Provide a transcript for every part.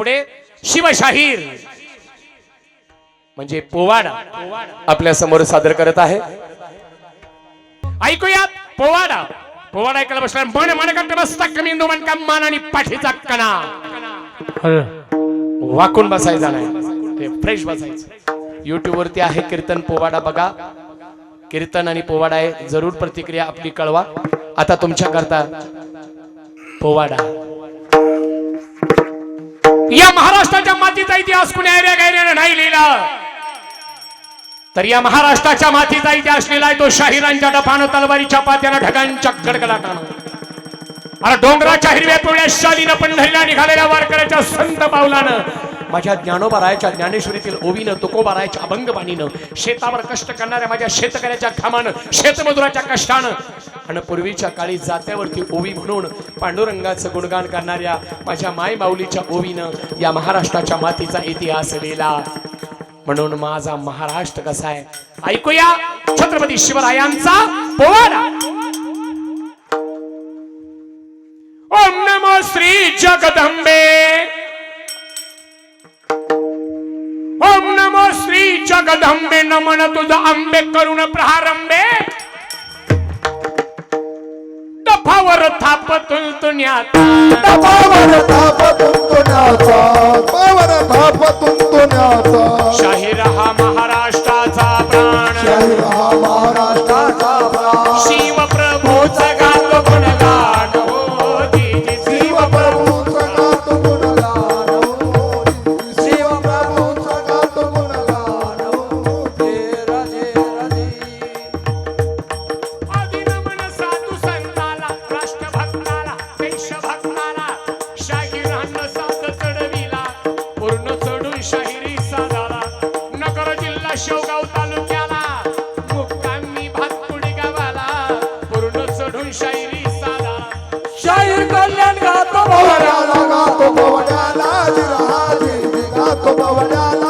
पुढे शिवशाहीर. म्हणजे पोवाडा आपल्यासमोर सादर करत आहे. ऐकूया पोवाडा. पोवाडा ऐकायला बसला मन मनगट्ट बसता कमी मन मान आणि पाठीचा कणा. वाकून बसायचा नाही. फ्रेश बसायचं. युट्यूब वरती आहे कीर्तन पोवाडा बघा. कीर्तन आणि पोवाडा आहे. जरूर प्रतिक्रिया आपली कळवा. आता तुमच्या करता पोवाडा. या महाराष्ट्राच्या मातीचा इतिहास कुणी ऐऱ्या गायऱ्याने नाही लिहिला? तर या महाराष्ट्राच्या मातीचा इतिहास लिहिलाय तो शाहिरांच्या डफानं तलवारीच्या पात्याला ढगांच्या गडगडाटानं. अरे डोंगराच्या हिरव्या पिवळ्या शालीनं पंढरीला निघालेल्या वारकऱ्याच्या संत पावलानं माझ्या ज्ञानोबारायाच्या ज्ञानेश्वरीतील ओवीनं तुकोबारायाच्या अभंगबाणीनं शेतावर कष्ट करणाऱ्या माझ्या शेतकऱ्याच्या घामानं शेतमजुराच्या कष्टानं आणि पूर्वीच्या काळी जात्यावरती ओवी म्हणून पांडुरंगाचं गुणगान करणाऱ्या माझ्या माय माऊलीच्या ओवीनं या महाराष्ट्राच्या मातीचा इतिहास लिहिला. म्हणून माझा महाराष्ट्र कसा आहे? ऐकूया छत्रपती शिवरायांचा पोवाडा. ओम नमो श्री जगदंबे जगदंबे नमन तुझ आंबे करुण प्रारंभे. दफावर थाप तुलतुण्यात पावर थाप तुंतुण्याचा पावर थाप शेवगाव तालुक्याला. मुक्कामी भातपुडी गावाला. पूर्ण चढून शायरी साधा शाहीर कल्याण गातो भवड्याला गातो भवड्याला दिरहादी गातो भवड्याला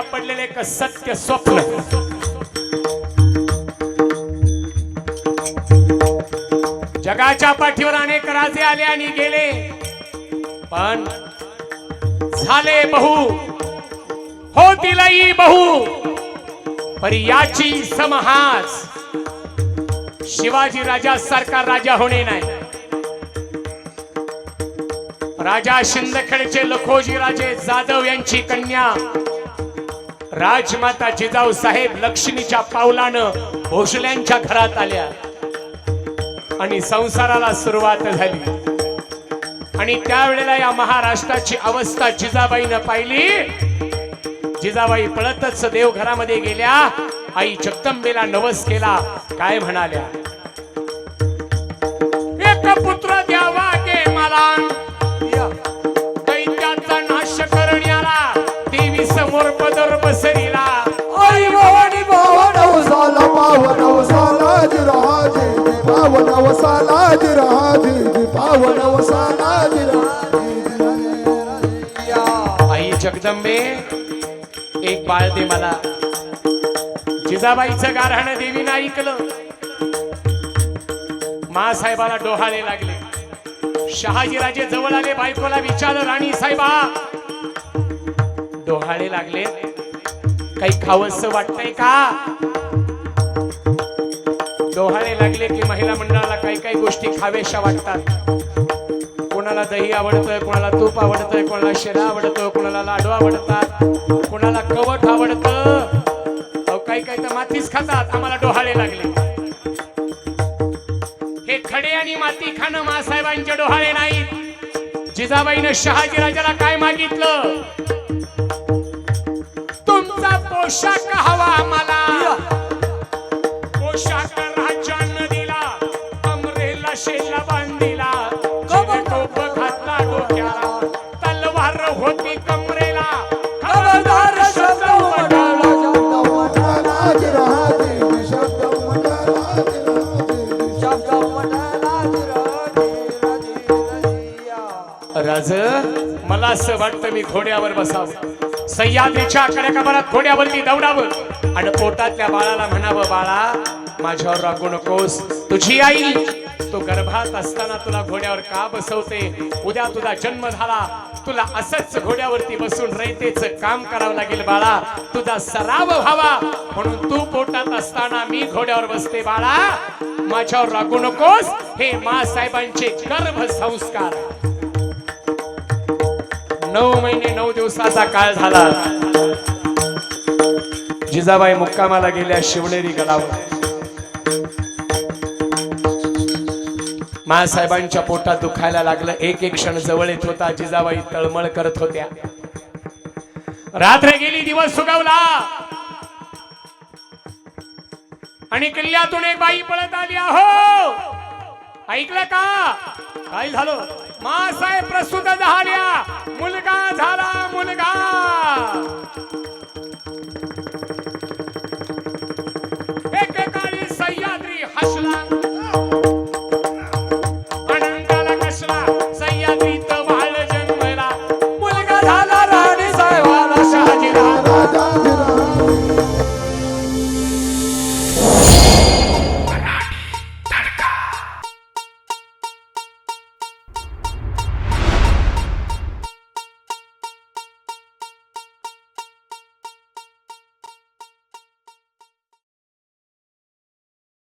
महाराष्ट्राच्या पडलेले एक सत्य स्वप्न. जगाच्या पाठीवर अनेक राजे आले आणि गेले. पण झाले बहु. होतीलही बहु. पर याची समहास शिवाजी राजा सरकार राजा होणे नाही. राजा शिंदखेडचे लखोजी राजे जाधव यांची कन्या राजमाता जिजाऊ साहेब लक्ष्मीच्या पावलानं भोसल्यांच्या घरात आल्या. आणि संसाराला सुरुवात झाली. आणि त्यावेळेला या महाराष्ट्राची अवस्था जिजाबाईनं पाहिली. जिजाबाई पळतच देवघरामध्ये गेल्या. आई जगदंबेला नवस केला. काय म्हणाल्या? एक पुत्र राधी पावन आई जगदंबे एक बाळ दे मला. जिजाबाईचं गारहाणं देवीनं ऐकलं. मासाहेबाला डोहाळे लागले. शहाजीराजे जवळ आले बायकोला विचारलं राणी साहेबा डोहाळे लागले? काही खावस वाटतंय का? डोहाळे लागले की महिला मंडळाला काही काही गोष्टी खावेशा वाटतात. कोणाला दही आवडतं कोणाला तूप आवडतं कोणाला शिरा आवडतं कोणाला लाडू आवडतात कोणाला कवट आवडतं. अहो काही काही तर मातीच खातात आम्हाला डोहाळे लागले. हे खडे आणि माती खाणं मासाहेबांचे डोहाळे नाहीत. जिजाबाईनं शहाजीराजाला काय मागितलं? तुमचा पोशाख हवा मला टोप घातला डोक्याला. तलवार होती कमरेला. खबरदार शब्द राज मला असं वाटतं मी घोड्यावर बसावं. सह्याद्रीच्या आकड्या घोड्यावरती दौडावं. आणि पोटातल्या बाळाला म्हणावं बाळा माझ्यावर रागू नकोस. तुझी आई तो गर्भात असताना तुला घोड्यावर का बसवते? उद्या तुझा जन्म झाला. तुला असंच घोड्यावरती बसून रयतेच काम करावं लागेल बाळा. तुझा सराव व्हावा. म्हणून तू पोटात असताना मी घोड्यावर बसते बाळा. माझ्यावर रागू नकोस. हे मा साहेबांचे गर्भ संस्कार. नऊ महिने नऊ दिवसाचा काळ झाला. जिजाबाई मुक्कामाला गेल्या शिवनेरी गडावर. मासाहेबांच्या पोटात दुखायला लागलं. एक एक क्षण जवळ येत होता. जिजाबाई तळमळ करत होत्या. रात्र गेली दिवस सुगावला. आणि किल्ल्यातून एक बाई पळत आली. आहो ऐकलं का? काय झालं? मासाहेब प्रसुत झाल्या. मुलगा झाला मुलगा!